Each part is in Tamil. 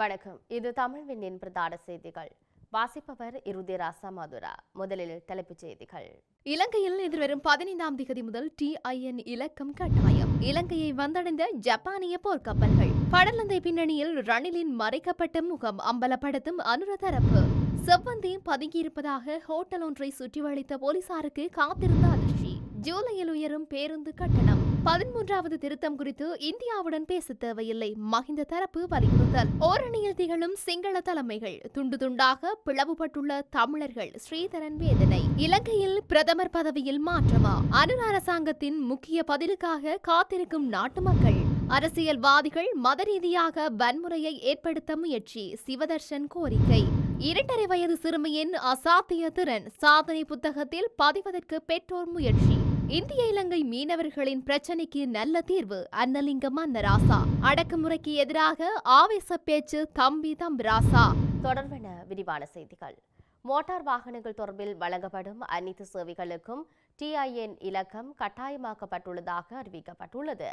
வணக்கம். இது தமிழ் விண்ணின் பிரதான செய்திகள். வாசிப்பவர் இருதிராசா மதுரா. முதலில் தலைப்புச் செய்திகள். இலங்கையில் எதிர்வரும் பதினைந்தாம் திகதி முதல் டிஐஎன் இலக்கம் கட்டாயம். இலங்கையை வந்தடைந்த ஜப்பானிய போர்க்கப்பல்கள். படலந்தை பின்னணியில் ரணிலின் மறைக்கப்பட்ட முகம் அம்பலப்படுத்தும் அனுர தரப்பு செவ்வந்தி பதுங்கியிருப்பதாக ஹோட்டல் ஒன்றை சுற்றி வளைத்த போலீசாருக்கு காத்திருந்த அதிர்ச்சி. ஜூலையில் உயரும் பேருந்து கட்டணம். பதிமூன்றாவது திருத்தம் குறித்து இந்தியாவுடன் பேச தேவையில்லை. மஹிந்த தரப்பு வலியுறுத்தல். ஓரணியில் திகழும் சிங்கள தலைமைகள். துண்டு துண்டாக பிளவுபட்டுள்ள தமிழர்கள் ஸ்ரீதரன் வேதனை. இலங்கையில் பிரதமர் பதவியில் மாற்றமா? அருள் அரசாங்கத்தின் முக்கிய பதிலுக்காக காத்திருக்கும் நாட்டு மக்கள். அரசியல்வாதிகள் மத ரீதியாக வன்முறையை ஏற்படுத்த முயற்சி. சிவதர்ஷன் கோரிக்கை. இரண்டரை வயது சிறுமியின் அசாத்திய திறன். சாதனை புத்தகத்தில் பதிவதற்கு பெற்றோர் முயற்சி. இந்திய இலங்கை மீனவர்களின் பிரச்சனைக்கு நல்ல தீர்வு அன்னலிங்கம் அன்னராசா. அடக்குமுறைக்கு எதிராக ஆவேச பேச்சு தம்பி தம்பிராசா தொடர்பென விரிவான செய்திகள். மோட்டார் வாகனங்கள் தொடர்பில் வழங்கப்படும் அனைத்து சேவைகளுக்கும் டிஐஎன் இலக்கம் கட்டாயமாக்கப்பட்டுள்ளதாக அறிவிக்கப்பட்டுள்ளது.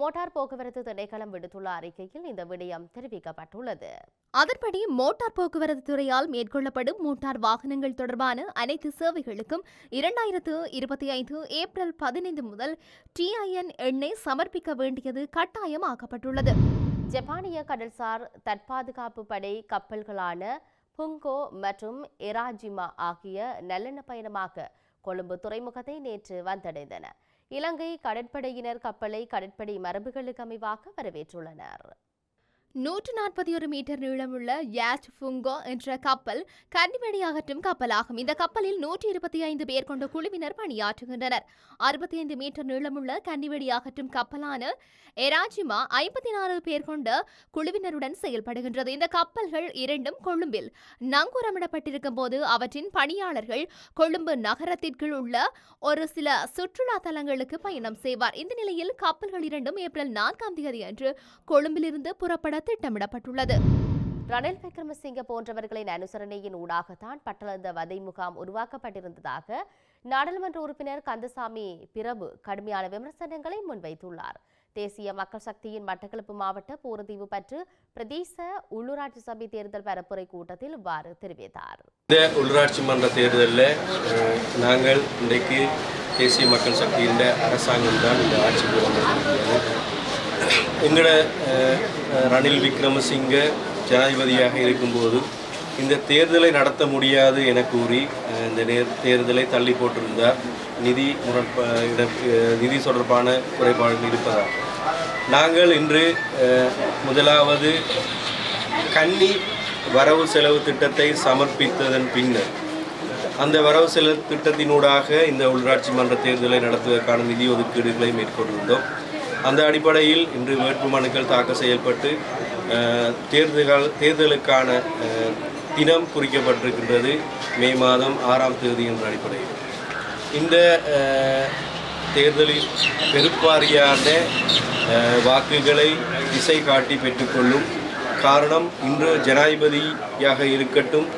மோட்டார் போக்குவரத்து திணைக்களம் விடுத்துள்ள அறிக்கையில் இந்த விடயம் தெரிவிக்கப்பட்டுள்ளது. அதன்படி மோட்டார் போக்குவரத்து துறையால் மேற்கொள்ளப்படும் மோட்டார் வாகனங்கள் தொடர்பான அனைத்து சேவைகளுக்கும் இரண்டாயிரத்து இருபத்தி ஐந்து ஏப்ரல் பதினைந்து முதல் டிஐஎன் எண்ணை சமர்ப்பிக்க வேண்டியது கட்டாயமாக்கப்பட்டுள்ளது. ஜப்பானிய கடல்சார் தற்பாதுகாப்பு படை கப்பல்களான புங்கோ மற்றும் எராஜிமா ஆகிய நல்லெண்ண பயணமாக கொழும்பு துறைமுகத்தை நேற்று வந்தடைந்தன. இலங்கை கடற்படையினர் கப்பலை கடற்படை மரபுகளுக்கு அமைவாக வரவேற்றுள்ளனர். நூற்று நாற்பத்தி ஒரு மீட்டர் நீளமுள்ள யாட் ஃபுங்கோ என்ற கப்பல் கன்னிவெடி அகற்றும் கப்பலாகும். இந்த கப்பலில் நூற்றி இருபத்தி ஐந்து பேர் கொண்ட குழுவினர் பணியாற்றுகின்றனர். அறுபத்தி ஐந்து மீட்டர் நீளமுள்ள கன்னிவெடி அகற்றும் கப்பலான எராஜிமா ஐம்பத்தி நாலு பேர் கொண்ட குழுவினருடன் செயல்படுகின்றது. இந்த கப்பல்கள் இரண்டும் கொழும்பில் நங்கூரமிடப்பட்டிருக்கும் போது அவற்றின் பணியாளர்கள் கொழும்பு நகரத்திற்குள் உள்ள ஒரு சில சுற்றுலா தலங்களுக்கு பயணம் செய்வார். இந்த நிலையில் கப்பல்கள் இரண்டும் ஏப்ரல் நான்காம் தேதி அன்று கொழும்பிலிருந்து புறப்பட திட்டமிடப்பட்டுள்ளது. ரணில் விக்ரமசிங்க போன்றவர்களின் அனுசரணையின் ஊடாகத்தான் பட்டளந்த வதை முகாம் உருவாக்கப்பட்டிருந்ததாக நாடாளுமன்ற உறுப்பினர் கந்தசாமி பிரபு கடுமையான விமர்சனங்களை முன்வைத்துள்ளார். தேசிய மக்கள் சக்தியின் மட்டக்களப்பு மாவட்ட போர்தீவு பற்று பிரதேச உள்ளூராட்சி சபை தேர்தல் பரப்புரை கூட்டத்தில் இவ்வாறு தெரிவித்தார். இந்த உள்ளூராட்சி மன்ற தேர்தலில் நாங்கள் இன்றைக்கு தேசிய மக்கள் சக்தியின் அரசாங்கம் தான் இந்த ஆட்சி எங்களோட ரணில் விக்ரமசிங்க ஜனாதிபதியாக இருக்கும்போது இந்த தேர்தலை நடத்த முடியாது என கூறி இந்த நேர் தேர்தலை தள்ளி போட்டிருந்தார். நிதி முரண்பா இட- நிதி தொடர்பான குறைபாடுகள் இருப்பதால் நாங்கள் இன்று முதலாவது கன்னி வரவு செலவு திட்டத்தை சமர்ப்பித்ததன் பின்னர் அந்த வரவு செலவு திட்டத்தினூடாக இந்த உள்ளாட்சி மன்ற தேர்தலை நடத்துவதற்கான நிதி ஒதுக்கீடுகளை மேற்கொண்டிருந்தோம். அந்த அடிப்படையில் இன்று வேட்புமனுக்கள் தாக்கல் செய்யப்பட்டு தேர்தல்கள் தேர்தலுக்கான தினம் குறிக்கப்பட்டிருக்கின்றது மே மாதம் ஆறாம் தேதி என்ற அடிப்படையில். இந்த தேர்தலில் பெருப்பாரியான வாக்குகளை திசை காட்டி பெற்றுக்கொள்ளும் காரணம் இன்று ஜனாதிபதியாக இருக்கட்டும்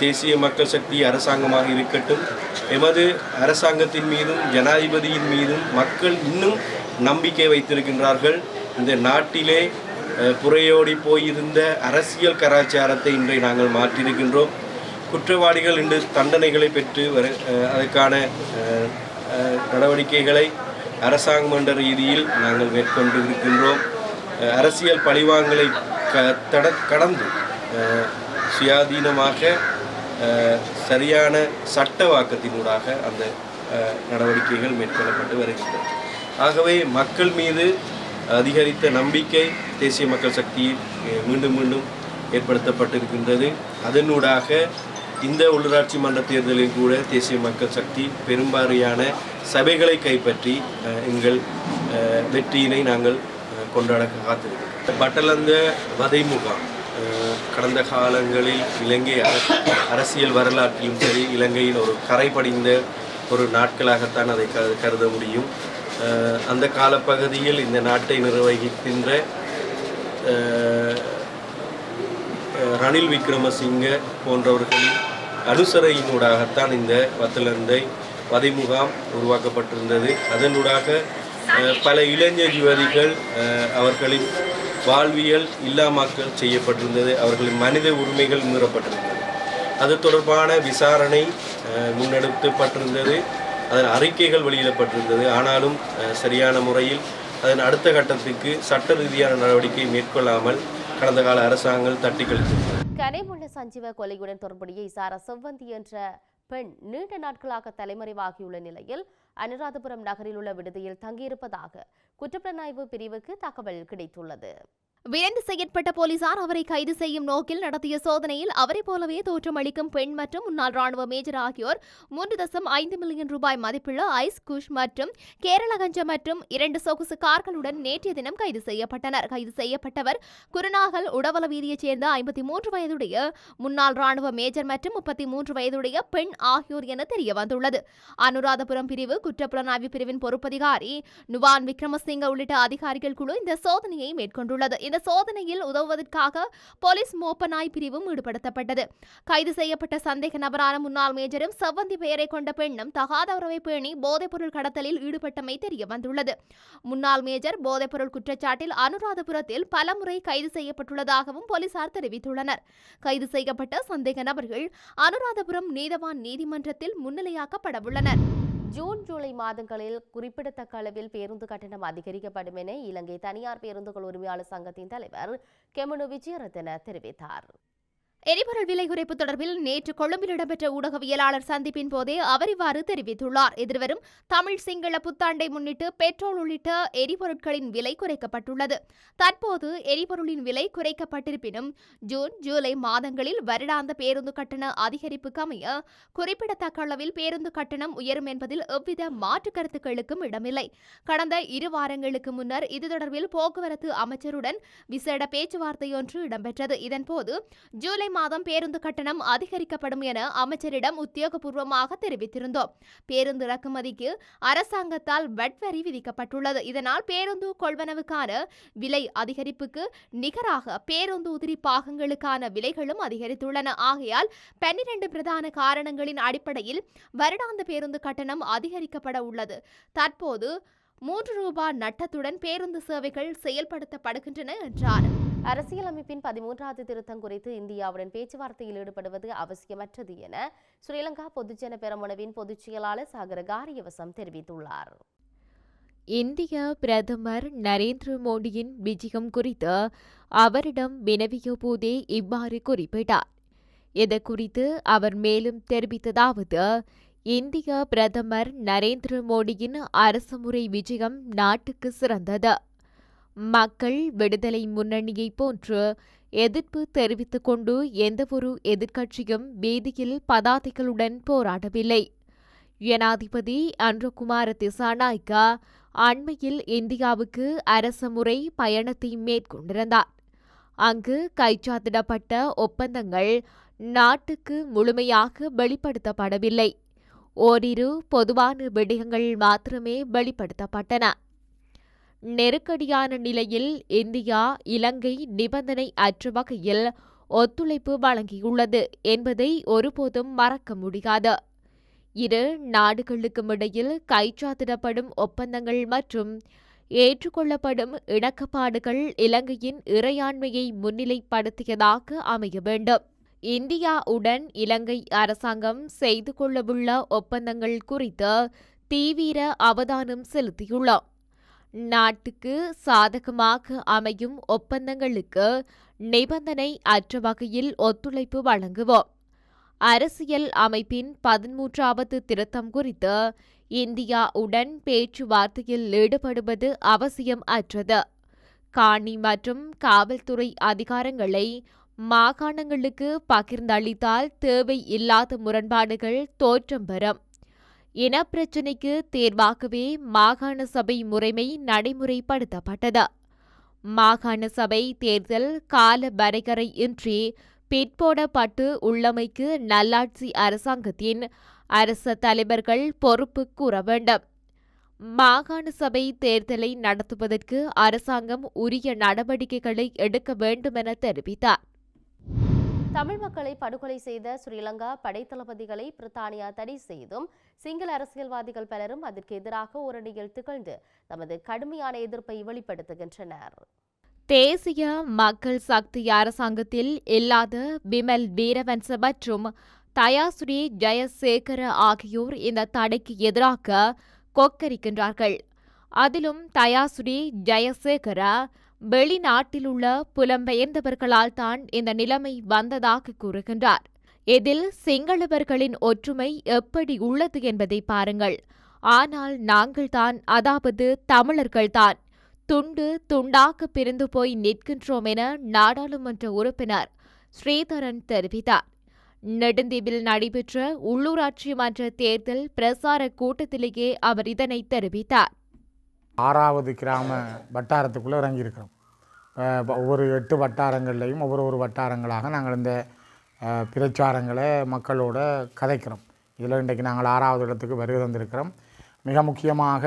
தேசிய மக்கள் சக்தி அரசாங்கமாக இருக்கட்டும் எமது அரசாங்கத்தின் மீதும் ஜனாதிபதியின் மீதும் மக்கள் இன்னும் நம்பிக்கை வைத்திருக்கின்றார்கள். இந்த நாட்டிலே புறையோடி போயிருந்த அரசியல் கலாச்சாரத்தை இன்றை நாங்கள் மாற்றியிருக்கின்றோம். குற்றவாளிகள் இன்று தண்டனைகளை பெற்று வர அதற்கான நடவடிக்கைகளை அரசாங்கம் என்ற ரீதியில் நாங்கள் மேற்கொண்டு இருக்கின்றோம் அரசியல் பழிவாங்கலை க தட கடந்து சுயாதீனமாக சரியான சட்ட வாக்கத்தினூடாக அந்த நடவடிக்கைகள் மேற்கொள்ளப்பட்டு வருகின்றன. ஆகவே மக்கள் மீது அதிகரித்த நம்பிக்கை தேசிய மக்கள் சக்தியில் மீண்டும் மீண்டும் ஏற்படுத்தப்பட்டிருக்கின்றது. அதனூடாக இந்த உள்ளூராட்சி மன்ற தேர்தலில் கூட தேசிய மக்கள் சக்தி பெரும்பாலான சபைகளை கைப்பற்றி எங்கள் வெற்றியினை நாங்கள் கொண்டாட காத்திருக்கிறோம். பட்டலந்த வதை முகாம் கடந்த காலங்களில் இலங்கை அரசியல் வரலாற்றிலும் சரி இலங்கையில் ஒரு கரை படிந்த ஒரு நாட்களாகத்தான் அதை கருத முடியும். அந்த காலப்பகுதியில் இந்த நாட்டை நிர்வகிக்கின்ற ரணில் விக்ரமசிங்க போன்றவர்களின் அனுசரையினூடாகத்தான் இந்த வத்தலந்தை வதைமுகாம் உருவாக்கப்பட்டிருந்தது. அதனூடாக பல இளைஞர் யுவதிகள் அவர்களின் வாழ்வியல் இல்லாமாக்கல் செய்யப்பட்டிருந்தது. அவர்களின் மனித உரிமைகள் மீறப்பட்டிருந்தது. அது தொடர்பான விசாரணை அஹ், முன்னெடுக்கப்பட்டிருந்தது. அதன் அறிக்கைகள் வெளியிடப்பட்டிருந்தது. ஆனாலும் சரியான முறையில் அதன் அடுத்த கட்டத்துக்கு சட்ட ரீதியான நடவடிக்கை மேற்கொள்ளாமல் கடந்த கால அரசாங்கங்கள் தட்டி கழித்திருந்தது கனிமுள்ள சஞ்சீவ கொலையுடன் தொடர்புடைய இசார செவ்வந்தி என்ற பெண் நீண்ட நாட்களாக தலைமறைவாகியுள்ள நிலையில் அனுராதபுரம் நகரில் உள்ள விடுதியில் தங்கியிருப்பதாக குற்றப்புலனாய்வு பிரிவுக்கு தகவல் கிடைத்துள்ளது. விரைந்து செயற்பட்ட போலீசார் அவரை கைது செய்யும் நோக்கில் நடத்திய சோதனையில் அவரை போலவே தோற்றமளிக்கும் பெண் மற்றும் முன்னாள் ராணுவ மேஜர் ஆகியோர் மூன்று தசம் ஐந்து மில்லியன் ரூபாய் மதிப்புள்ள ஐஸ் குஷ் மற்றும் கேரள கஞ்ச மற்றும் இரண்டு சொகுசு கார்களுடன் நேற்றைய தினம் கைது செய்யப்பட்டனர். கைது செய்யப்பட்டவர் குருநாகல் உடவல வீதியைச் சேர்ந்த ஐம்பத்தி மூன்று வயதுடைய முன்னாள் ராணுவ மேஜர் மற்றும் முப்பத்தி மூன்று வயதுடைய பெண் ஆகியோர் என தெரிய வந்துள்ளது. அனுராதபுரம் பிரிவு குற்றப்புலனாய்வு பிரிவின் பொறுப்பதிகாரி நுவான் விக்ரமசிங்க உள்ளிட்ட அதிகாரிகள் குழு இந்த சோதனையை மேற்கொண்டுள்ளது. இந்த சோதனையில் உதவுவதற்காக போலீஸ் மோப்பநாய் பிரிவும் ஈடுபடுத்தப்பட்டது. கைது செய்யப்பட்ட சந்தேக நபரான முன்னாள் மேஜரும் செவ்வந்தி பெயரை கொண்ட பெண்ணும் தகாத உறவை பேணி போதைப்பொருள் கடத்தலில் ஈடுபட்டமை தெரிய வந்துள்ளது முன்னாள் மேஜர் போதைப்பொருள் குற்றச்சாட்டில் அனுராதபுரத்தில் பலமுறை கைது செய்யப்பட்டுள்ளதாகவும் போலீசார் தெரிவித்துள்ளனர். கைது செய்யப்பட்ட சந்தேக நபர்கள் அனுராதபுரம் நீதவான் நீதிமன்றத்தில் முன்னிலையாக்கப்பட உள்ளனர் ஜூன் ஜூலை மாதங்களில் குறிப்பிடத்தக்க அளவில் பேருந்து கட்டணம் அதிகரிக்கப்படும் என இலங்கை தனியார் பேருந்துகள் உரிமையாளர் சங்கத்தின் தலைவர் கெமுனு விஜயரத்ன தெரிவித்தார். எரிபொருள் விலை குறைப்பு தொடர்பில் நேற்று கொழும்பில் இடம்பெற்ற ஊடகவியலாளர் சந்திப்பின் போதே அவர் இவ்வாறு தெரிவித்துள்ளார். எதிர்வரும் தமிழ் சிங்கள புத்தாண்டை முன்னிட்டு பெட்ரோல் உள்ளிட்ட எரிபொருட்களின் விலை குறைக்கப்பட்டுள்ளது. தற்போது எரிபொருளின் விலை குறைக்கப்பட்டிருப்பினும் ஜூன் ஜூலை மாதங்களில் வருடாந்த பேருந்து கட்டண அதிகரிப்புக்கு அமைய குறிப்பிடத்தக்க அளவில் பேருந்து கட்டணம் உயரும் என்பதில் எவ்வித மாற்று கருத்துக்களுக்கும் இடமில்லை. கடந்த இரு வாரங்களுக்கு முன்னர் இது தொடர்பில் போக்குவரத்து அமைச்சருடன் விசேட பேச்சுவார்த்தையொன்று இடம்பெற்றது. இதன்போது ஜூலை மாதம் பேருந்து கட்டணம் அதிகரிக்கப்படும் என அமைச்சரிடம் உத்தியோகபூர்வமாக தெரிவித்திருந்தோம். பேருந்து இறக்குமதிக்கு அரசாங்கத்தால் வட் வரி விதிக்கப்பட்டுள்ளது. இதனால் பேருந்து கொள்வனவுக்கான விலை அதிகரிப்புக்கு நிகராக பேருந்து உதிரி பாகங்களுக்கான விலைகளும் அதிகரித்துள்ளன. ஆகையால் பன்னிரண்டு பிரதான காரணங்களின் அடிப்படையில் வருடாந்த பேருந்து கட்டணம் அதிகரிக்கப்பட உள்ளது. தற்போது மூன்று ரூபாய் நட்டத்துடன் பேருந்து சேவைகள் செயல்படுத்தப்படுகின்றன என்றார். அரசியலமைப்பின் பதிமூன்றாவது திருத்தம் குறித்து இந்தியாவுடன் பேச்சுவார்த்தையில் ஈடுபடுவது அவசியமற்றது என ஸ்ரீலங்கா பொதுஜன பெரமுனவின் பொதுச் செயலாளர் சாகர காரியவசம் தெரிவித்துள்ளார். இந்திய பிரதமர் நரேந்திர மோடியின் விஜயம் குறித்து அவரிடம் வினவிய போதே இவ்வாறு குறிப்பிட்டார். இது குறித்து அவர் மேலும் தெரிவித்ததாவது இந்திய பிரதமர் நரேந்திர மோடியின் அரசுமுறை விஜயம் நாட்டுக்கு சிறந்தது. மக்கள் விடுதலை முன்னணியை போன்று எதிர்ப்பு தெரிவித்துக் கொண்டு எந்தவொரு எதிர்க்கட்சியும் வீதியில் பதாதைகளுடன் போராடவில்லை. ஜனாதிபதி அன்றகுமார திசாநாயக்கா அண்மையில் இந்தியாவுக்கு அரசமுறை பயணத்தை மேற்கொண்டிருந்தார். அங்கு கைச்சாத்திடப்பட்ட ஒப்பந்தங்கள் நாட்டுக்கு முழுமையாக வெளிப்படுத்தப்படவில்லை. ஓரிரு பொதுவான விடயங்கள் மாத்திரமே வெளிப்படுத்தப்பட்டன. நெருக்கடியான நிலையில் இந்தியா இலங்கை நிபந்தனை அற்ற வகையில் ஒத்துழைப்பு வழங்கியுள்ளது என்பதை ஒருபோதும் மறக்க முடியாது. இரு நாடுகளுக்கும் இடையில் கைச்சாத்திடப்படும் ஒப்பந்தங்கள் மற்றும் ஏற்றுக்கொள்ளப்படும் இணக்கப்பாடுகள் இலங்கையின் இறையாண்மையை முன்னிலைப்படுத்தியதாக அமைய வேண்டும். இந்தியாவுடன் இலங்கை அரசாங்கம் செய்து கொள்ளவுள்ள ஒப்பந்தங்கள் குறித்து தீவிர அவதானம் செலுத்தியுள்ளோம். நாட்டுக்கு சாதகமாக அமையும் ஒப்பந்தங்களுக்கு நிபந்தனை அற்ற வகையில் ஒத்துழைப்பு வழங்குவோம். அரசியல் அமைப்பின் பதிமூன்றாவது திருத்தம் குறித்து இந்தியாவுடன் பேச்சுவார்த்தையில் ஈடுபடுவது அவசியம் அற்றது. காணி மற்றும் காவல்துறை அதிகாரங்களை மாகாணங்களுக்கு பகிர்ந்தளித்தால் தேவை இல்லாத முரண்பாடுகள் தோற்றம் பெறும். இனப்பிரச்சினைக்கு தேர்வாகவே மாகாண சபை முறைமை நடைமுறைப்படுத்தப்பட்டது. மாகாண சபை தேர்தல் கால வரைகரை இன்றி பிற்போடப்பட்டு உள்ளமைக்கு நல்லாட்சி அரசாங்கத்தின் அரச தலைவர்கள் பொறுப்பு கூற வேண்டும். மாகாண சபை தேர்தலை நடத்துவதற்கு அரசாங்கம் உரிய நடவடிக்கைகளை எடுக்க வேண்டுமென தெரிவித்தார். தமிழ் மக்களை படுகொலை செய்த ஸ்ரீலங்கா படைத்தளபதிகளை பிரித்தானியா தடை செய்தும் சிங்கள அரசியல்வாதிகள் பலரும் அதற்கு எதிராக ஓரணியில் திகழ்ந்து தமது கடுமையான எதிர்ப்பை வெளிப்படுத்துகின்றனர். தேசிய மக்கள் சக்தி அரசாங்கத்தில் இல்லாத பிமல் வீரவன்ச மற்றும் தயாஸ்ரீ ஜெயசேகர ஆகியோர் இந்த தடைக்கு எதிராக கொக்கரிக்கின்றார்கள். அதிலும் தயாஸ்ரீ ஜெயசேகர வெளிநாட்டிலுள்ள புலம்பெயர்ந்தவர்களால் தான் இந்த நிலைமை வந்ததாக கூறுகின்றார். இதில் சிங்களவர்களின் ஒற்றுமை எப்படி உள்ளது என்பதை பாருங்கள். ஆனால் நாங்கள்தான் அதாவது தமிழர்கள்தான் துண்டு துண்டாக பிரிந்து போய் நிற்கின்றோம் என நாடாளுமன்ற உறுப்பினர் ஸ்ரீதரன் தெரிவித்தார். நெடுந்தீவில் நடைபெற்ற உள்ளூராட்சி மன்ற தேர்தல் பிரசார கூட்டத்திலேயே அவர் இதனை தெரிவித்தார். ஆறாவது கிராம வட்டாரத்துக்குள்ளே இறங்கியிருக்கிறோம். ஒவ்வொரு எட்டு வட்டாரங்கள்லையும் ஒவ்வொரு ஒரு வட்டாரங்களாக நாங்கள் இந்த பிரச்சாரங்களை மக்களோட கதைக்கிறோம். இதில் இன்றைக்கு நாங்கள் ஆறாவது இடத்துக்கு வருகை தந்திருக்கிறோம். மிக முக்கியமாக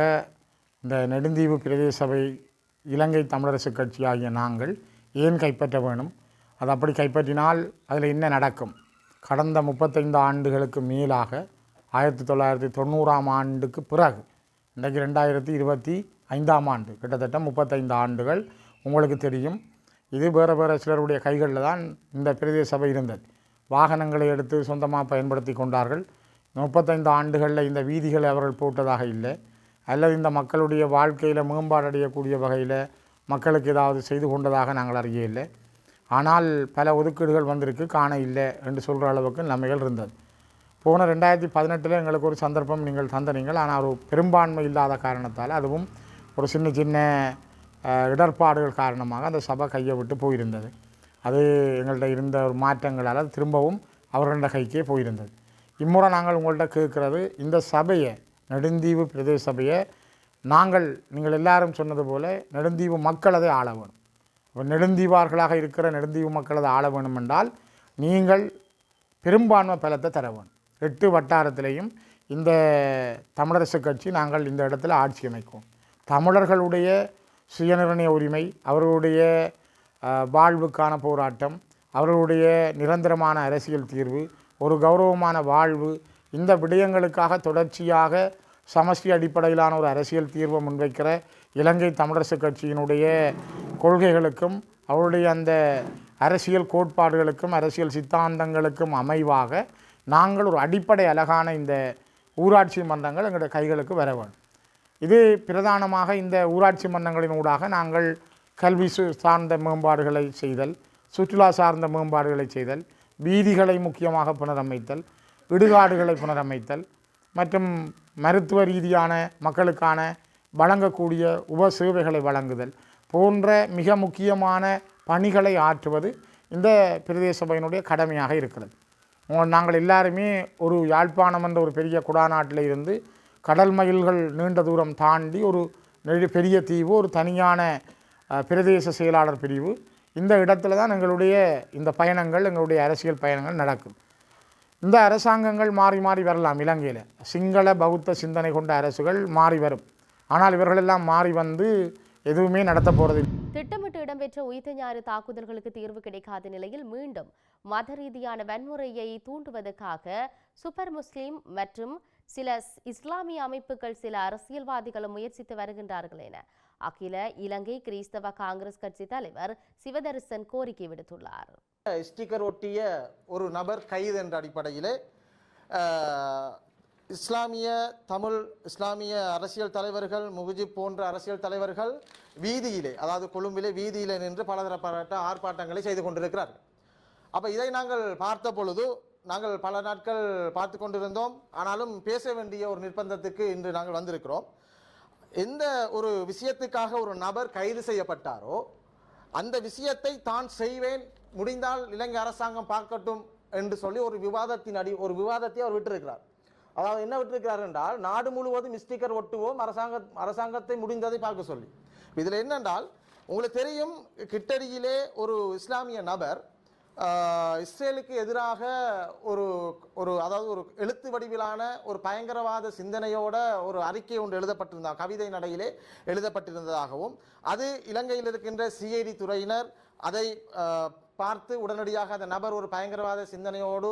இந்த நெடுந்தீவு பிரதேச சபை இலங்கை தமிழரசு கட்சி ஆகிய நாங்கள் ஏன் கைப்பற்ற வேணும்? அது அப்படி கைப்பற்றினால் அதில் என்ன நடக்கும்? கடந்த முப்பத்தைந்து ஆண்டுகளுக்கு மேலாக ஆயிரத்தி தொள்ளாயிரத்தி தொண்ணூறாம் ஆண்டுக்கு பிறகு இன்றைக்கு ரெண்டாயிரத்தி இருபத்தி ஐந்தாம் ஆண்டு கிட்டத்தட்ட முப்பத்தைந்து ஆண்டுகள் உங்களுக்கு தெரியும். இது வேறு வேறு சிலருடைய கைகளில் தான் இந்த பிரதேச சபை இருந்தது. வாகனங்களை எடுத்து சொந்தமாக பயன்படுத்தி கொண்டார்கள். முப்பத்தைந்து ஆண்டுகளில் இந்த வீதிகளை அவர்கள் போட்டதாக இல்லை. அல்லது இந்த மக்களுடைய வாழ்க்கையில் மேம்பாடடையக்கூடிய வகையில் மக்களுக்கு ஏதாவது செய்து கொண்டதாக நாங்கள் அறிய இல்லை. ஆனால் பல ஒதுக்கீடுகள் வந்திருக்கு. காண இல்லை என்று சொல்கிற அளவுக்கு நிலைமைகள் இருந்தது. போன ரெண்டாயிரத்தி பதினெட்டில் எங்களுக்கு ஒரு சந்தர்ப்பம் நீங்கள் தந்தனீங்கள். ஆனால் ஒரு பெரும்பான்மை இல்லாத காரணத்தால் அதுவும் ஒரு சின்ன சின்ன இடர்பாடுகள் காரணமாக அந்த சபை கையை விட்டு போயிருந்தது. அது எங்கள்கிட்ட இருந்த ஒரு மாற்றங்களால் திரும்பவும் அவர்களோட கைக்கே போயிருந்தது. இம்முறை நாங்கள் உங்கள்கிட்ட கேட்குறது இந்த சபையை நெடுந்தீவு பிரதேச சபையை நாங்கள் நீங்கள் எல்லாரும் சொன்னது போல் நெடுந்தீவு மக்கள் அதை ஆள வேணும். நெடுந்தீவார்களாக இருக்கிற நெடுந்தீவு மக்கள் அதை ஆள வேணும் என்றால் நீங்கள் பெரும்பான்மை பலத்தை தர வேணும். எட்டு வட்டாரத்திலையும் இந்த தமிழரசு கட்சி நாங்கள் இந்த இடத்துல ஆட்சி அமைக்கும் தமிழர்களுடைய சுயநிர்ணய உரிமை அவர்களுடைய வாழ்வுக்கான போராட்டம் அவர்களுடைய நிரந்தரமான அரசியல் தீர்வு ஒரு கௌரவமான வாழ்வு இந்த விடயங்களுக்காக தொடர்ச்சியாக சமஷ்டி அடிப்படையிலான ஒரு அரசியல் தீர்வை முன்வைக்கிற இலங்கை தமிழரசு கட்சியினுடைய கொள்கைகளுக்கும் அவருடைய அந்த அரசியல் கோட்பாடுகளுக்கும் அரசியல் சித்தாந்தங்களுக்கும் அமைவாக நாங்கள் ஒரு அடிப்படை அழகான இந்த ஊராட்சி மன்றங்கள் எங்களுடைய கைகளுக்கு வர வேண்டும். இது பிரதானமாக இந்த ஊராட்சி மன்றங்களின் ஊடாக நாங்கள் கல்வி சார்ந்த மேம்பாடுகளை செய்தல் சுற்றுலா சார்ந்த மேம்பாடுகளை செய்தல் வீதிகளை முக்கியமாக புனரமைத்தல் இடுகாடுகளை புனரமைத்தல் மற்றும் மருத்துவ ரீதியான மக்களுக்கான வழங்கக்கூடிய உப சேவைகளை வழங்குதல் போன்ற மிக முக்கியமான பணிகளை ஆற்றுவது இந்த பிரதேச சபையினுடைய கடமையாக இருக்கிறது. நாங்கள் எல்லாருமே ஒரு யாழ்ப்பாணம் என்ற ஒரு பெரிய குடாநாட்டில் இருந்து கடல் மயில்கள் நீண்ட தூரம் தாண்டி ஒரு நெடு பெரிய தீவு ஒரு தனியான பிரதேச செயலாளர் பிரிவு. இந்த இடத்துல தான் எங்களுடைய இந்த பயணங்கள் எங்களுடைய அரசியல் பயணங்கள் நடக்கும். இந்த அரசாங்கங்கள் மாறி மாறி வரலாம் இலங்கையில். சிங்கள பௌத்த சிந்தனை கொண்ட அரசுகள் மாறி வரும். ஆனால் இவர்களெல்லாம் மாறி வந்து எதுவுமே நடத்த போகிறது திட்டமிட்டு இடம்பெற்ற உயிர்த்த ஞாயிறு தாக்குதல்களுக்கு தீர்வு கிடைக்காத நிலையில் மீண்டும் மத ரீதியான வன்முறையை தூண்டுவதற்காக சூப்பர் முஸ்லீம் மற்றும் சில இஸ்லாமிய அமைப்புகள் சில அரசியல்வாதிகளும் முயற்சித்து வருகின்றார்கள் என. அகில இலங்கை கிறிஸ்தவ காங்கிரஸ் கட்சி தலைவர் சிவதரிசன் கோரிக்கை விடுத்துள்ளார். ஸ்டிக்கர் ஒட்டிய ஒரு நபர் கைது என்ற அடிப்படையிலே இஸ்லாமிய தமிழ் இஸ்லாமிய அரசியல் தலைவர்கள் முகுஜிப் போன்ற அரசியல் தலைவர்கள் வீதியிலே அதாவது கொழும்பிலே வீதியிலே நின்று பலதரப்பட்ட ஆர்ப்பாட்டங்களை செய்து கொண்டிருக்கிறார்கள். அப்போ இதை நாங்கள் பார்த்த பொழுது நாங்கள் பல நாட்கள் பார்த்து கொண்டிருந்தோம். ஆனாலும் பேச வேண்டிய ஒரு நிர்பந்தத்துக்கு இன்று நாங்கள் வந்திருக்கிறோம். எந்த ஒரு விஷயத்துக்காக ஒரு நபர் கைது செய்யப்பட்டாரோ அந்த விஷயத்தை தான் செய்வேன். முடிந்தால் இலங்கை அரசாங்கம் பார்க்கட்டும் என்று சொல்லி ஒரு விவாதத்தின் அடி ஒரு விவாதத்தை அவர் விட்டிருக்கிறார். அதாவது என்ன விட்டிருக்கிறார் என்றால் நாடு முழுவதும் ஸ்டிக்கர் ஒட்டுவோம் அரசாங்க அரசாங்கத்தை முடிந்ததை பார்க்க சொல்லி. இதில் என்னென்றால் உங்களுக்கு தெரியும் கிட்டடியிலே ஒரு இஸ்லாமிய நபர் இஸ்ரேலுக்கு எதிராக ஒரு ஒரு அதாவது ஒரு எழுத்து வடிவிலான ஒரு பயங்கரவாத சிந்தனையோட ஒரு அறிக்கை ஒன்று எழுதப்பட்டிருந்தா கவிதை நடையிலே எழுதப்பட்டிருந்ததாகவும் அது இலங்கையில் இருக்கின்ற சிஐடி துறையினர் அதை பார்த்து உடனடியாக அந்த நபர் ஒரு பயங்கரவாத சிந்தனையோடு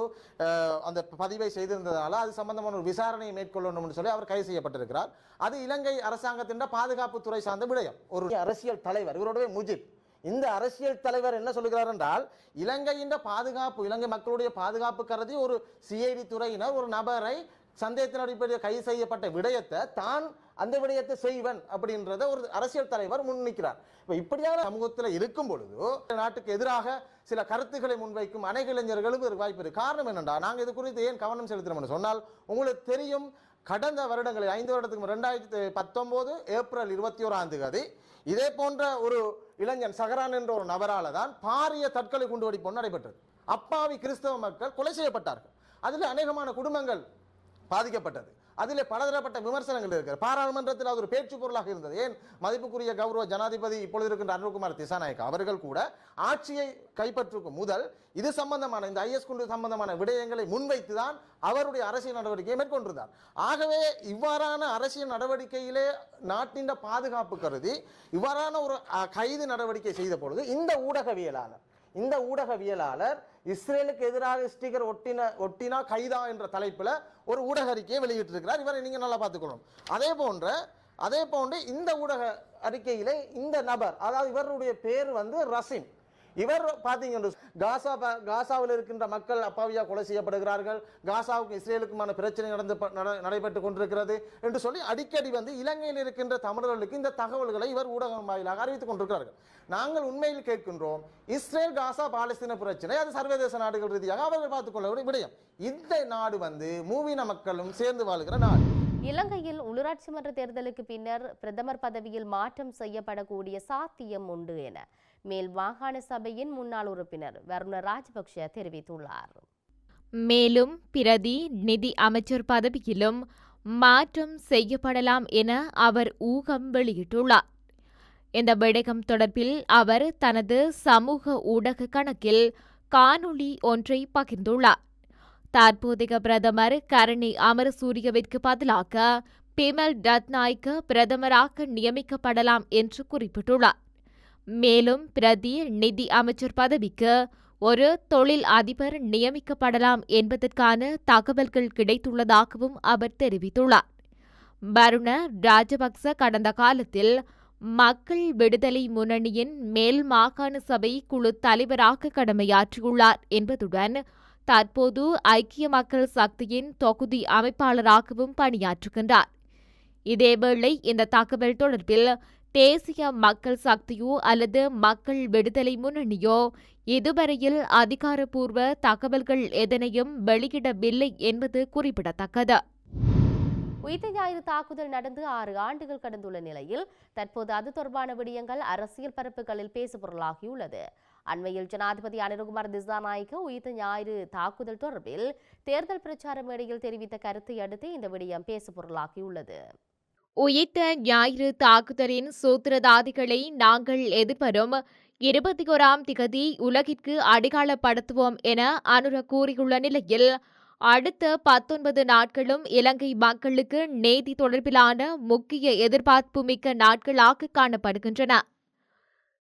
அந்த பதிவை செய்திருந்ததால் அது சம்பந்தமான ஒரு விசாரணையை மேற்கொள்ளணும்னு சொல்லி அவர் கைது செய்யப்பட்டிருக்கிறார். அது இலங்கை அரசாங்கத்தின் பாதுகாப்புத்துறை சார்ந்த விடயம். ஒரு அரசியல் தலைவர் இவரோடவே முஜிப் இந்த அரசியல் தலைவர் என்ன சொல்லுகிறார் என்றால் இலங்கையின் பாதுகாப்பு இலங்கை மக்களுடைய பாதுகாப்பு கருதி ஒரு சிஐடி துறையினர் ஒரு நபரை சந்தேகத்தின் அடிப்படையில் கைது செய்யப்பட்ட விடயத்தை தான் அந்த விடயத்தை செய்வன் அப்படின்றத ஒரு அரசியல் தலைவர் முன்னிக்கிறார் இப்போ இப்படியான சமூகத்தில் இருக்கும் பொழுது நாட்டுக்கு எதிராக சில கருத்துக்களை முன்வைக்கும் அனைத்து இளைஞர்களும் ஒரு வாய்ப்பு இருக்குது காரணம் என்னண்டா நாங்கள் இது குறித்து ஏன் கவனம் செலுத்துறோம்னு சொன்னால் உங்களுக்கு தெரியும் கடந்த வருடங்களில் ஐந்து வருடத்துக்கு ரெண்டாயிரத்தி பத்தொம்போது ஏப்ரல் இருபத்தி ஓராம் தேதி இதே போன்ற ஒரு இளைஞன் சஹரான் என்ற ஒரு நபரால தான் பாரிய தற்கொலை குண்டுவெடிப்பு நடைபெற்றது. அப்பாவி கிறிஸ்தவ மக்கள் கொலை செய்யப்பட்டார்கள். அதில் அநேகமான குடும்பங்கள் பாதிக்கப்பட்டது. அதில் பலதரப்பட்ட விமர்சனங்கள் இருக்கிறது. பாராளுமன்றத்தில் அது ஒரு பேச்சு பொருளாக இருந்தது. ஏன்? மதிப்புக்குரிய கௌரவ ஜனாதிபதி இப்பொழுது இருக்கின்ற அருண்குமார் திசாநாயக் அவர்கள் கூட ஆட்சியை கைப்பற்றுக்கும் முதல் இது சம்பந்தமான இந்த ஐஎஸ் குண்டு சம்பந்தமான விடயங்களை முன்வைத்து தான் அவருடைய அரசியல் நடவடிக்கையை மேற்கொண்டிருந்தார். ஆகவே இவ்வாறான அரசியல் நடவடிக்கையிலே நாட்டின் பாதுகாப்பு கருதி இவ்வாறான ஒரு கைது நடவடிக்கை செய்த பொழுது இந்த ஊடகவியலாளர் இந்த ஊடகவியலாளர் இஸ்ரேலுக்கு எதிராக ஸ்டிக்கர் ஒட்டின ஒட்டினா கைதா என்ற தலைப்பில் ஒரு ஊடக அறிக்கையை வெளியிட்டிருக்கிறார். இவரை நீங்கள் நல்லா பார்த்துக்கணும். அதே போன்ற அதே போன்று இந்த ஊடக அறிக்கையிலே இந்த நபர் அதாவது இவருடைய பேர் வந்து ரசின் இவர் பார்த்தீங்கன்னா காசா காசாவில் இருக்கின்ற மக்கள் அப்பாவியா கொலை செய்யப்படுகிறார்கள். காசாவுக்கும் இஸ்ரேலுக்குமான பிரச்சனை நடந்து நடைபெற்று கொண்டிருக்கிறது என்று சொல்லி அடிக்கடி வந்து இலங்கையில் இருக்கின்ற தமிழர்களுக்கு இந்த தகவல்களை இவர் ஊடகம் வாயிலாக அறிவித்துக் கொண்டிருக்கிறார்கள். நாங்கள் உண்மையில் கேட்கின்றோம் இஸ்ரேல் காசா பாலஸ்தீன பிரச்சனை அது சர்வதேச நாடுகள் ரீதியாக அவர்கள் பார்த்துக்கொள்ள விடயம். இந்த நாடு வந்து மூவின மக்களும் சேர்ந்து வாழ்கிற நாடு. இலங்கையில் உள்ளூராட்சி மன்ற தேர்தலுக்கு பின்னர் பிரதமர் பதவியில் மாற்றம் செய்யப்படக்கூடிய சாத்தியம் உண்டு என மேல் மாகாண சபையின் முன்னாள் உறுப்பினர் வருண ராஜபக்ஷ தெரிவித்துள்ளார். மேலும் பிரதி நிதி அமைச்சர் பதவியிலும் மாற்றம் செய்யப்படலாம் என அவர் ஊகம் வெளியிட்டுள்ளார். இந்த விடயம் தொடர்பில் அவர் தனது சமூக ஊடக கணக்கில் காணொளி ஒன்றை பகிர்ந்துள்ளார். தற்போதைய பிரதமர் கரணி அமரசூரியவிற்கு பதிலாக பிமல் ரத்நாய்க்கு பிரதமராக நியமிக்கப்படலாம் என்று குறிப்பிட்டுள்ளார். மேலும் பிரதி நிதி அமைச்சர் பதவிக்கு ஒரு தொழில் அதிபர் நியமிக்கப்படலாம் என்பதற்கான தகவல்கள் கிடைத்துள்ளதாகவும் அவர் தெரிவித்துள்ளார். வருண ராஜபக்ச கடந்த காலத்தில் மக்கள் விடுதலை முன்னணியின் மேல் மாகாண சபை குழு தலைவராக கடமையாற்றியுள்ளார் என்பதுடன் தற்போது ஐக்கிய மக்கள் சக்தியின் தொகுதி அமைப்பாளராகவும் பணியாற்றுகின்றார். இதேவேளை இந்த தகவல் தொடர்பில் தேசிய மக்கள் சக்தியோ அல்லது மக்கள் விடுதலை முன்னணியோ இதுவரையில் அதிகாரப்பூர்வ தகவல்கள் எதனையும் வெளியிடவில்லை என்பது குறிப்பிடத்தக்கது. உயிர் ஞாயிறு தாக்குதல் நடந்து ஆறு ஆண்டுகள் கடந்துள்ள நிலையில் தற்போது அது தொடர்பான விடயங்கள் அரசியல் பரப்புகளில் பேசுபொருளாகியுள்ளது. அண்மையில் ஜனாதிபதி அனிருகுமார் திசாநாயக்க உயிர் ஞாயிறு தாக்குதல் தொடர்பில் தேர்தல் பிரச்சார மேடையில் தெரிவித்த கருத்தை அடுத்து இந்த விடயம் பேசுபொருளாகியுள்ளது. உயிர்த்த ஞாயிறு தாக்குதலின் சூத்திரதாதிகளை நாங்கள் எதிர்வரும் இருபத்தி ஓராம் திகதி உலகிற்கு அடிகாலப்படுத்துவோம் என அனுர கூறியுள்ள நிலையில் அடுத்த பத்தொன்பது நாட்களும் இலங்கை மக்களுக்கு நேதி தொடர்பிலான முக்கிய எதிர்பார்ப்பு மிக்க நாட்களாக காணப்படுகின்றன.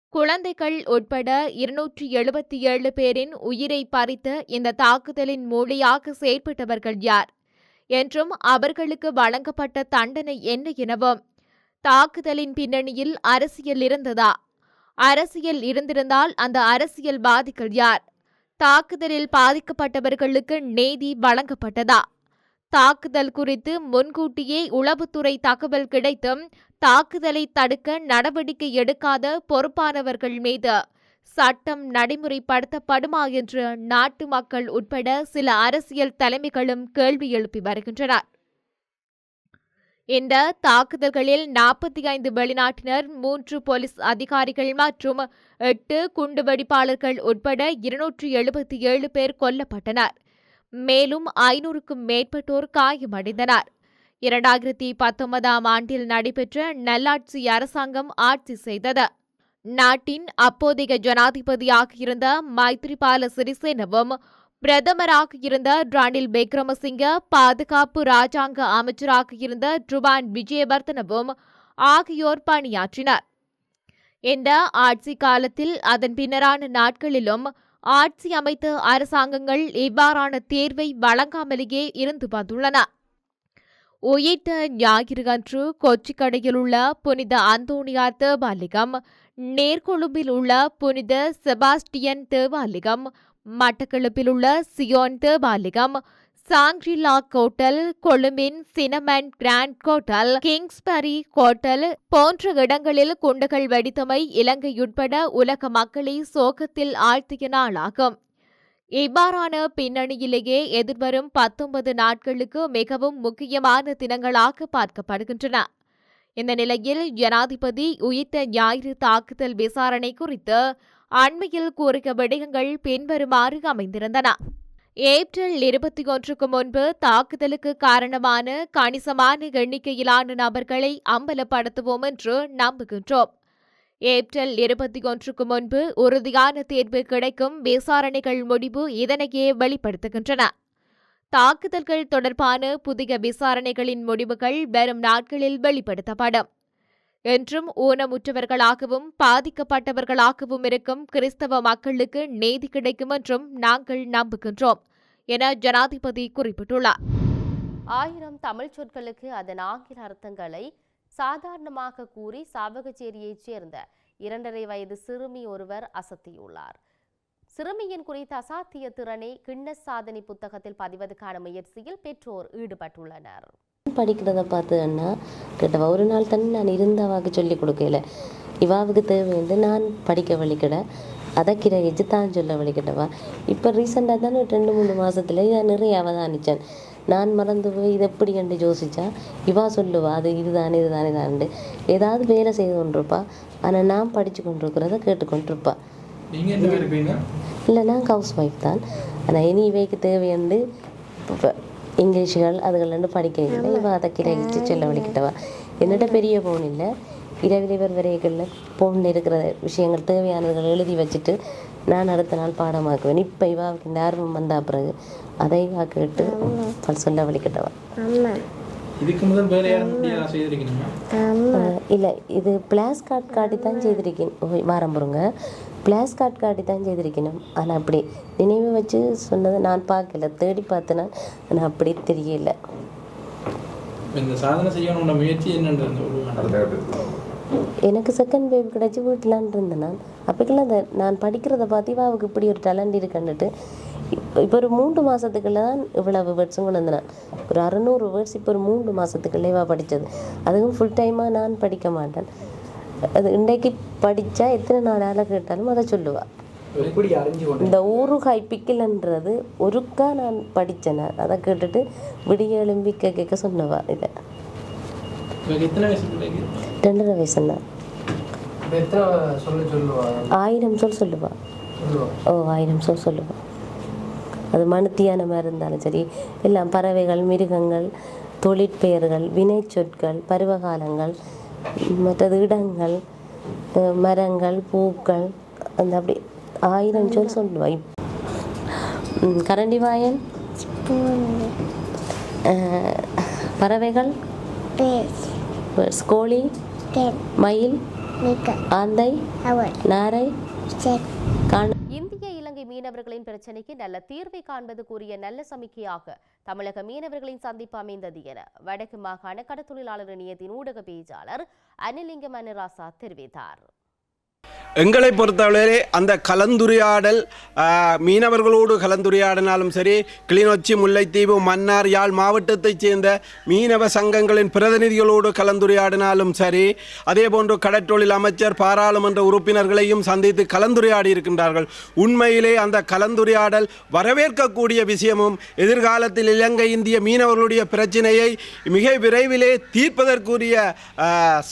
குழந்தைகள் உட்பட இருநூற்றி எழுபத்தி ஏழு பேரின் உயிரை பறித்த இந்த தாக்குதலின் மூளையாக செயற்பட்டவர்கள் யார்? என்றும் அவர்களுக்கு வழங்கப்பட்ட தண்டனை என்ன எனவும் தாக்குதலின் பின்னணியில் அரசியல் இருந்ததா? அரசியல் இருந்திருந்தால் அந்த அரசியல்வாதிகள் யார்? தாக்குதலில் பாதிக்கப்பட்டவர்களுக்கு நீதி வழங்கப்பட்டதா? தாக்குதல் குறித்து முன்கூட்டியே உளவுத்துறை தகவல் கிடைத்தும் தாக்குதலை தடுக்க நடவடிக்கை எடுக்காத பொறுப்பானவர்கள் மீது சட்டம் நடைமுறைப்படுத்தப்படுமா என்று நாட்டு மக்கள் உட்பட சில அரசியல் தலைமைகளும் கேள்வி எழுப்பி வருகின்றனர். இந்த தாக்குதல்களில் நாற்பத்தி ஐந்து வெளிநாட்டினர் மூன்று போலீஸ் அதிகாரிகள் மற்றும் எட்டு குண்டுவெடிப்பாளர்கள் உட்பட இருநூற்றி எழுபத்தி ஏழு பேர் கொல்லப்பட்டனர். மேலும் ஐநூறுக்கும் மேற்பட்டோர் காயமடைந்தனர். இரண்டாயிரத்தி பத்தொன்பதாம் ஆண்டில் நடைபெற்ற நல்லாட்சி அரசாங்கம் ஆட்சி செய்தது. நாட்டின் அப்போதைய ஜனாதிபதியாக இருந்த மைத்ரிபால சிறிசேனவும் பிரதமராக இருந்த ரணில் விக்ரமசிங்க பாதுகாப்பு ராஜாங்க அமைச்சராக இருந்த ட்ருபான் விஜயவர்தனவும் ஆகியோர் பணியாற்றினர். இந்த ஆட்சி காலத்தில் அதன் பின்னரான நாட்களிலும் ஆட்சி அமைத்த அரசாங்கங்கள் இவ்வாறான தேர்வை வழங்காமலேயே இருந்து வந்துள்ளன. உயிர்த்த ஞாயிறு அன்று கொச்சிக்கடையில் உள்ள புனித அந்தோணியார் தேவாலயம் நேர்கொழும்பில் உள்ள புனித செபாஸ்டியன் தேவாலயம் மட்டக்களப்பில் உள்ள சியோன் தேவாலயம் Shangri-La hotel கொழும்பின் Cinnamon Grand hotel Kingsbury hotel போன்ற இடங்களில் குண்டுகள் வெடித்தமை இலங்கை உட்பட உலக மக்களை சோகத்தில் ஆழ்த்திய நாளாகும். இவ்வாறான பின்னணியிலேயே எதிர்வரும் பத்தொன்பது நாட்களுக்கு மிகவும் முக்கியமான தினங்களாக பார்க்கப்படுகின்றன. இந்த நிலையில் ஜனாதிபதி உயிர்த்த ஞாயிறு தாக்குதல் விசாரணை குறித்து அண்மையில் கூறிய விடயங்கள் பின்வருமாறு அமைந்திருந்தன. ஏப்ரல் இருபத்தி ஒன்றுக்கு முன்பு தாக்குதலுக்கு காரணமான கணிசமான எண்ணிக்கையிலான நபர்களை அம்பலப்படுத்துவோம் என்று நம்புகின்றோம். ஏப்ரல் இருபத்தி ஒன்றுக்கு முன்பு உறுதியான தீர்வு கிடைக்கும் விசாரணைகள் முடிவு இதனையே வெளிப்படுத்துகின்றன. தாக்குதல்கள் தொடர்பான புதிய விசாரணைகளின் முடிவுகள் வரும் நாட்களில் வெளிப்படுத்தப்படும். என்றும் ஊனமுற்றவர்களாகவும் பாதிக்கப்பட்டவர்களாகவும் இருக்கும் கிறிஸ்தவ மக்களுக்கு நீதி கிடைக்கும் என்றும் நாங்கள் நம்புகின்றோம் என ஜனாதிபதி குறிப்பிட்டுள்ளார். ஆயிரம் தமிழ் சொற்களுக்கு அதன் ஆங்கில அர்த்தங்களை சாதாரணமாக கூறி சாவகச்சேரியைச் சேர்ந்த இரண்டரை வயது சிறுமி ஒருவர் அசத்தியுள்ளார். சிறுமியின் குறித்த அசாத்திய திறனை கிண்ணஸ் சாதனை புத்தகத்தில் பதிவதற்கான முயற்சியில் பெற்றோர் ஈடுபட்டுள்ளனர். படிக்கிறத பார்த்தேன்னா கேட்டவா ஒரு நாள் தானே நான் இருந்தவாக்கு சொல்லி கொடுக்கல. இவாவுக்கு தேவைன்னு நான் படிக்க வலிக்கிட அதை கிரகிச்சு தான் சொல்ல வலிக்கிட்டவா இப்போ ரீசெண்டாக தானே ரெண்டு மூணு மாதத்துல நான் நிறைய அவதானிச்சேன். நான் மறந்து போய் இது எப்படி கண்டு யோசிச்சா இவா சொல்லுவா அது இதுதானே இதுதானே தானே ஏதாவது வேலை செய்து கொண்டிருப்பா ஆனால் நான் படித்து கொண்டிருக்கிறத கேட்டுக்கொண்டிருப்பா. நீங்கள் என்ன இருப்பீங்க இல்லை நான் ஹவுஸ் ஒய்ஃப் தான். ஆனால் இனி இவைக்கு தேவையாண்டு இப்போ இங்கிலீஷுகள் அதுகள் படிக்கிறீங்களா இவ அதை கிரகிச்சு சொல்ல வலிக்கிட்டவா? என்னிட்ட பெரிய ஃபோன் இல்லை. இரவில் இவர் வரைகளில் ஃபோனில் இருக்கிற விஷயங்கள் தேவையானதுகள் எழுதி வச்சுட்டு நான் அடுத்த நாள் பாடமாக்குவேன். இப்போ இவாவுக்கு இந்த ஆர்வம் வந்தா பிறகு அதை இவா கேட்டு அவள் சொல்ல வலிக்கிட்டவா? இல்லை இது பிளாஸ் கார்டு காட்டி தான் செய்திருக்கேன். ஓய், வாரம் பொறுங்க. பிளாஸ் கார்டு காட்டி தான் செய்திருக்கணும். ஆனால் அப்படி நினைவு வச்சு சொன்னதை நான் பார்க்கல. தேடி பார்த்தேன்னா ஆனால் அப்படி தெரியல. எனக்கு செகண்ட் பேபி கிடச்சி வீட்டிலான் இருந்தேன் நான். அப்போக்கெல்லாம் அந்த நான் படிக்கிறத பார்த்து இவாவுக்கு இப்படி ஒரு டேலண்ட் இருக்குன்னுட்டு இப்போ இப்போ ஒரு மூன்று மாதத்துக்குள்ள தான் இவ்வளவு வேர்ட்ஸும் கொண்டு வந்தேன். ஒரு அறநூறு வேர்ட்ஸ் இப்போ ஒரு மூன்று மாதத்துக்குள்ளே இவா படித்தது அதுவும் ஃபுல் டைமாக நான் படிக்க மாட்டேன். அது இன்றைக்கு படித்தா எத்தனை நாளால் கேட்டாலும் அதை சொல்லுவாள் இந்த ஊறுகாய் பிக்கில்ன்றது ஒருக்கா நான் படித்தேன் அதை கேட்டுட்டு விடிய எழும்பி கேட்க சொன்னவா இதை. ரெண்டரை சொல்லுவா? ஆயிரம் சொல் சொல்லுவா. ஓ ஆயிரம் சொல் சொல்லுவா. அது மனுத்தியான மாதிரி இருந்தாலும் சரி எல்லாம் பறவைகள் மிருகங்கள் தொழிற்பெயர்கள் வினை சொற்கள் பருவகாலங்கள் மற்றது இடங்கள் மரங்கள் பூக்கள் அந்த அப்படி ஆயிரம் சொல் சொல்லுவா. இப்- ம், கரண்டிவாயன் அஹ், பறவைகள் கோழி மயில் ஆந்தை நாரை காண மீனவர்களின் பிரச்சினைக்கு நல்ல தீர்வை காண்பது கூறிய நல்ல சமிக்கையாக தமிழக மீனவர்களின் சந்திப்பு அமைந்தது என வடக்கு மாகாண கடத்தொழிலாளர் இணையத்தின் ஊடக பேச்சாளர் அனிலிங்கம் அனுராசா தெரிவித்தார். எங்களை பொறுத்தவரையிலே அந்த கலந்துரையாடல் மீனவர்களோடு கலந்துரையாடினாலும் சரி கிளிநொச்சி முல்லைத்தீவு மன்னார் யாழ் மாவட்டத்தைச் சேர்ந்த மீனவ சங்கங்களின் பிரதிநிதிகளோடு கலந்துரையாடினாலும் சரி அதே போன்று கடற்றொழில் அமைச்சர் பாராளுமன்ற உறுப்பினர்களையும் சந்தித்து கலந்துரையாடி இருக்கின்றார்கள். உண்மையிலே அந்த கலந்துரையாடல் வரவேற்கக்கூடிய விஷயமும் எதிர்காலத்தில் இலங்கை இந்திய மீனவர்களுடைய பிரச்சினையை மிக விரைவிலே தீர்ப்பதற்குரிய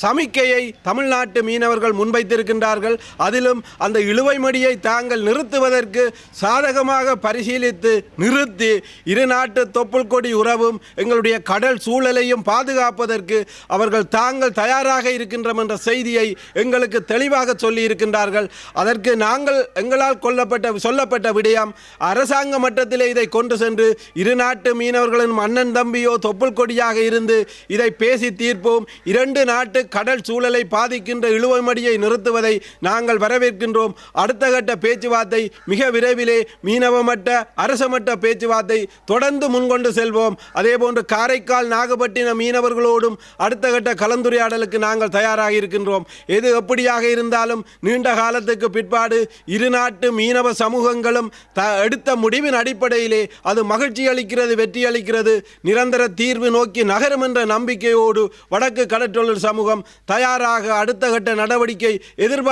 சமிக்கையை தமிழ்நாட்டு மீனவர்கள் முன்வைத்திருக்கின்றார்கள். அதிலும் அந்த இழுவை மடியை தாங்கள் நிறுத்துவதற்கு சாதகமாக பரிசீலித்து நிறுத்தி இரு நாட்டு தொப்புள் கொடி உறவும் எங்களுடைய கடல் சூழலையும் பாதுகாப்பதற்கு அவர்கள் தாங்கள் தயாராக இருக்கின்றோம் என்ற செய்தியை எங்களுக்கு தெளிவாக சொல்லி இருக்கின்றார்கள் அதற்கு நாங்கள் எங்களால் கொல்லப்பட்ட சொல்லப்பட்ட விடயம் அரசாங்க மட்டத்திலே இதை கொண்டு சென்று இரு நாட்டு மீனவர்களின் அண்ணன் தம்பியோ தொப்புள் கொடியாக இருந்து இதை பேசி தீர்ப்போம். இரண்டு நாட்டு கடல் சூழலை பாதிக்கின்ற இழுவை மடியை நிறுத்துவதை நாங்கள் வரவேற்கின்றோம். அடுத்த கட்ட பேச்சுவார்த்தை மிக விரைவிலே மீனவ மட்ட பேச்சுவார்த்தை தொடர்ந்து முன்கொண்டு செல்வோம். அதேபோன்று காரைக்கால் நாகப்பட்டினம் மீனவர்களோடும் அடுத்த கட்ட கலந்துரையாடலுக்கு நாங்கள் தயாராக இருக்கின்றோம். எது எப்படியாக இருந்தாலும் நீண்ட காலத்துக்கு பிற்பாடு இரு நாட்டு மீனவ சமூகங்களும் த எடுத்த முடிவின் அடிப்படையிலே அது மகிழ்ச்சி அளிக்கிறது வெற்றி அளிக்கிறது. நிரந்தர தீர்வு நோக்கி நகரும் என்ற நம்பிக்கையோடு வடக்கு கடற்றொழில் சமூகம் தயாராக அடுத்த கட்ட நடவடிக்கை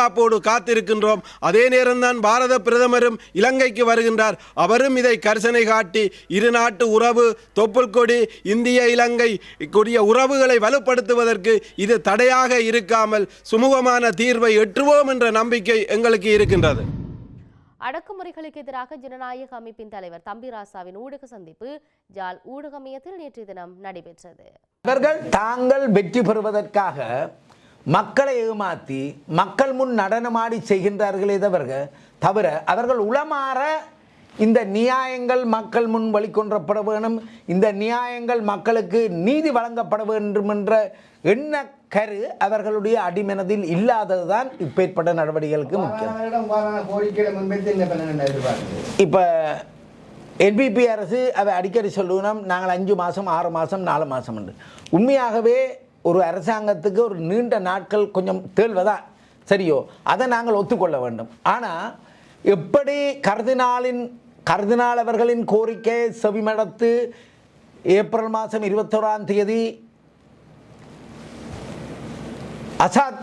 எதிர்பார்ப்போடு காத்திருக்கின்றோம். அதே நேரம்தான் பாரத பிரதமரும் இலங்கைக்கு வருகின்றார். அவரும் இதை கரிசனை காட்டி இரு நாட்டு உறவு தொப்புள் கொடி இந்திய இலங்கை கூடிய உறவுகளை வலுப்படுத்துவதற்கு இது தடையாக இருக்காமல் சுமூகமான தீர்வை எட்டுவோம் என்ற நம்பிக்கை எங்களுக்கு இருக்கின்றது. அடக்குமுறைகளுக்கு எதிராக ஜனநாயக அமைப்பின் தலைவர் தம்பிராசாவின் ஊடக சந்திப்பு ஜாழ் ஊடக மையத்தில் நேற்றைய தினம் நடைபெற்றது. அவர்கள் தாங்கள் வெற்றி பெறுவதற்காக மக்களை ஏமாற்றி மக்கள் முன் நடனமாடி செய்கின்றார்களே தவிர தவிர அவர்கள் உளமாற இந்த நியாயங்கள் மக்கள் முன் வழிகொன்றப்பட வேணும் இந்த நியாயங்கள் மக்களுக்கு நீதி வழங்கப்பட வேண்டும் என்ற எண்ண கரு அவர்களுடைய அடிமனதில் இல்லாததுதான் இப்பேற்பட்ட நடவடிக்கைகளுக்கு முக்கியம். இப்போ என்பிபி அரசு அவை அடிக்கடி சொல்லுவோம் நாங்கள் அஞ்சு மாதம் ஆறு மாதம் நாலு மாதம் உண்டு உண்மையாகவே ஒரு அரசாங்கத்துக்கு ஒரு நீண்ட நாட்கள் கொஞ்சம் தேழ்வதான் சரியோ? அதை நாங்கள் ஒத்துக்கொள்ள வேண்டும். ஆனால் எப்படி கர்தினாலின் கர்தினால் அவர்களின் கோரிக்கை செவிமடத்து ஏப்ரல் மாதம் இருபத்தோராம் தேதி அசாத்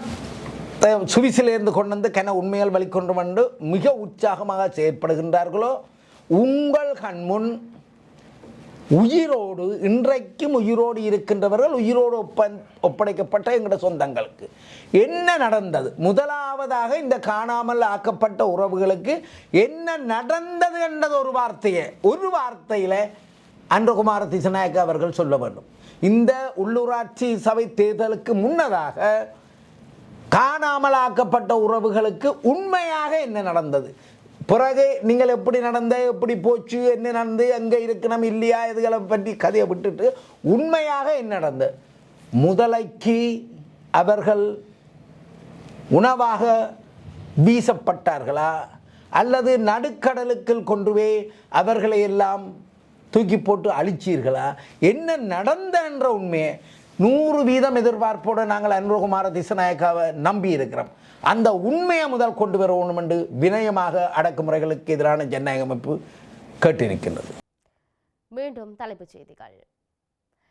சுவிசிலிருந்து கொண்டு வந்து கன உண்மையால் வழிகொண்டு வந்து மிக உற்சாகமாக செயற்படுகின்றார்களோ? உங்கள் கண்முன் உயிரோடு இன்றைக்கும் உயிரோடு இருக்கின்றவர்கள் உயிரோடு ஒப்பன் ஒப்படைக்கப்பட்ட எங்களோட சொந்தங்களுக்கு. என்ன நடந்தது? முதலாவதாக இந்த காணாமல் ஆக்கப்பட்ட உறவுகளுக்கு என்ன நடந்தது என்றது ஒரு வார்த்தையை. ஒரு வார்த்தையில் அன்றகுமார திசநாயக்க அவர்கள் சொல்ல வேண்டும். இந்த உள்ளூராட்சி சபை தேர்தலுக்கு முன்னதாக காணாமலாக்கப்பட்ட உறவுகளுக்கு உண்மையாக என்ன நடந்தது? பிறகு நீங்கள் எப்படி நடந்த எப்படி போச்சு என்ன நடந்து அங்கே இருக்கணும் இல்லையா இதுகளை பற்றி கதையை விட்டுட்டு உண்மையாக என்ன நடந்தது முதலைக்கு அவர்கள் உணவாக வீசப்பட்டார்களா? அல்லது நடுக்கடலுக்குள் கொண்டு போய் அவர்களை எல்லாம் தூக்கி போட்டு அழிச்சீர்களா? என்ன நடந்த என்ற உண்மையை நூறு வீதம் எதிர்பார்ப்போடு நாங்கள் அன்பகுமார திசநாயக்காவை நம்பி இருக்கிறோம் அந்த உண்மையை முதல் கொண்டு வர வேண்டும் என்று வினயமாக அடக்குமுறைகளுக்கு எதிரான ஜனநாயக அமைப்பு கேட்டிருக்கின்றது. மீண்டும் தலைப்புச் செய்திகள்.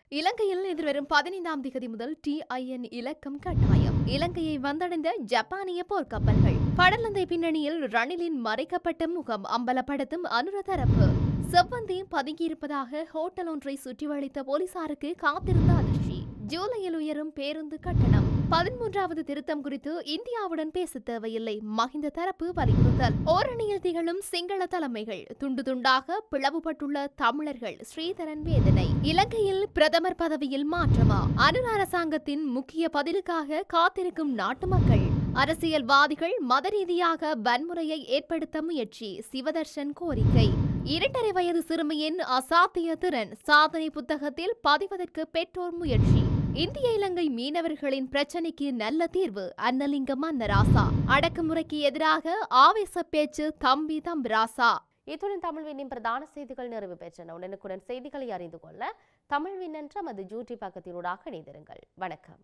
இலங்கையில் எதிர்வரும் பதினைந்தாம் திகதி முதல் டிஐஎன் இலக்கம் கட்டாயம். இலங்கையை வந்தடைந்த ஜப்பானிய போர்க்கப்பல்கள் படலந்தை பின்னணியில் ரணிலின் மறைக்கப்பட்ட முகம் அம்பலப்படுத்தும் அனுர தரப்பு செவ்வந்தி பதுங்கியிருப்பதாக ஹோட்டல் ஒன்றை சுற்றி வளைத்த போலீசாருக்கு காத்திருந்த அதிர்ச்சி. ஜூலையில் உயரும் பேருந்து கட்டணம். பதிமூன்றாவது திருத்தம் குறித்து இந்தியாவுடன் பேச தேவையில்லை. மஹிந்த தரப்பு வலியுறுத்தல். ஓரணியில் திகழும் சிங்கள தலைமைகள். துண்டு துண்டாக பிளவுபட்டுள்ள தமிழர்கள் ஸ்ரீதரன் வேதனை. இலங்கையில் பிரதமர் பதவியில் மாற்றமா? அனுர அரசாங்கத்தின் முக்கிய பதிலுக்காக காத்திருக்கும் நாட்டு மக்கள். அரசியல்வாதிகள் மத ரீதியாக வன்முறையை ஏற்படுத்த முயற்சி. சிவதர்ஷன் கோரிக்கை. இரண்டரை வயது சிறுமியின் அசாத்திய திறன். சாதனை புத்தகத்தில் பதிவதற்கு பெற்றோர் முயற்சி. இந்திய இலங்கை மீனவர்களின் பிரச்சினைக்கு நல்ல தீர்வு அன்னலிங்கம்மா நராசா. அடக்குமுறைக்கு எதிராக ஆவேச பேச்சு தம்பி ராசா. இத்துடன் தமிழ்வினின் பிரதான செய்திகள் நிறைவு பெற்றன உடனுக்குடன் செய்திகளை அறிந்து கொள்ள தமிழ்வின் என்ற மது ஜூட்டி பக்கத்தினூடாக இணைந்திருங்கள். வணக்கம்.